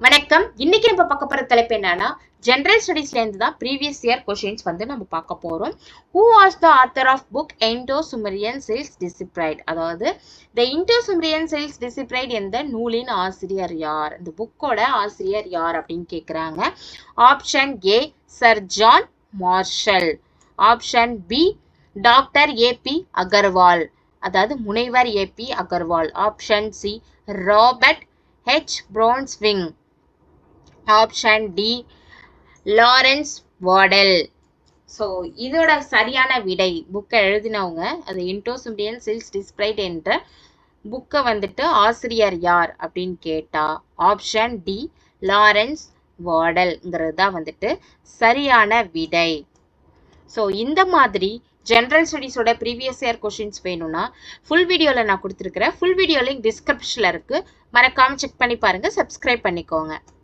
வணக்கம். இன்னைக்கு நம்ம பார்க்க போற தலைப்பு என்னன்னா ஜென்ரல் ஸ்டடீஸ்ல இருந்து தான் ப்ரீவியஸ் இயர் கொஷின்ஸ் வந்து நம்ம பார்க்க போறோம். Who was the author of book Indo Sumerian seals deciphered அதாவது த இன்டோ சுமரியன் செல்ஸ் டிசிப்ரைட் எந்த நூலின் ஆசிரியர் யார்? இந்த புக்கோட ஆசிரியர் யார் அப்படின்னு கேட்குறாங்க option A sir John Marshall option B doctor AB Agarwal அதாவது முனைவர் AB Agarwal option C Robert H Brunswig option D Laurence Waddell. So இதோட சரியான விடை புக்கை எழுதினவங்க அது இன்டோசிம்பியன் சில்ஸ் டிஸ்பிரைட் என்ற புக்கை வந்துட்டு ஆசிரியர் யார் அப்படின்னு கேட்டா ஆப்ஷன் டி லாரன்ஸ் வாடல்ங்கிறது தான் வந்துட்டு சரியான விடை. ஸோ இந்த மாதிரி ஜென்ரல் ஸ்டடீஸோட ப்ரீவியஸ் இயர் கொஷின்ஸ் வேணும்னா ஃபுல் வீடியோவில் நான் கொடுத்துருக்குறேன் ஃபுல் வீடியோ லிங்க் டிஸ்கிரிப்ஷனில் இருக்குது மறக்காமல் செக் பண்ணி பாருங்கள் சப்ஸ்கிரைப் பண்ணிக்கோங்க.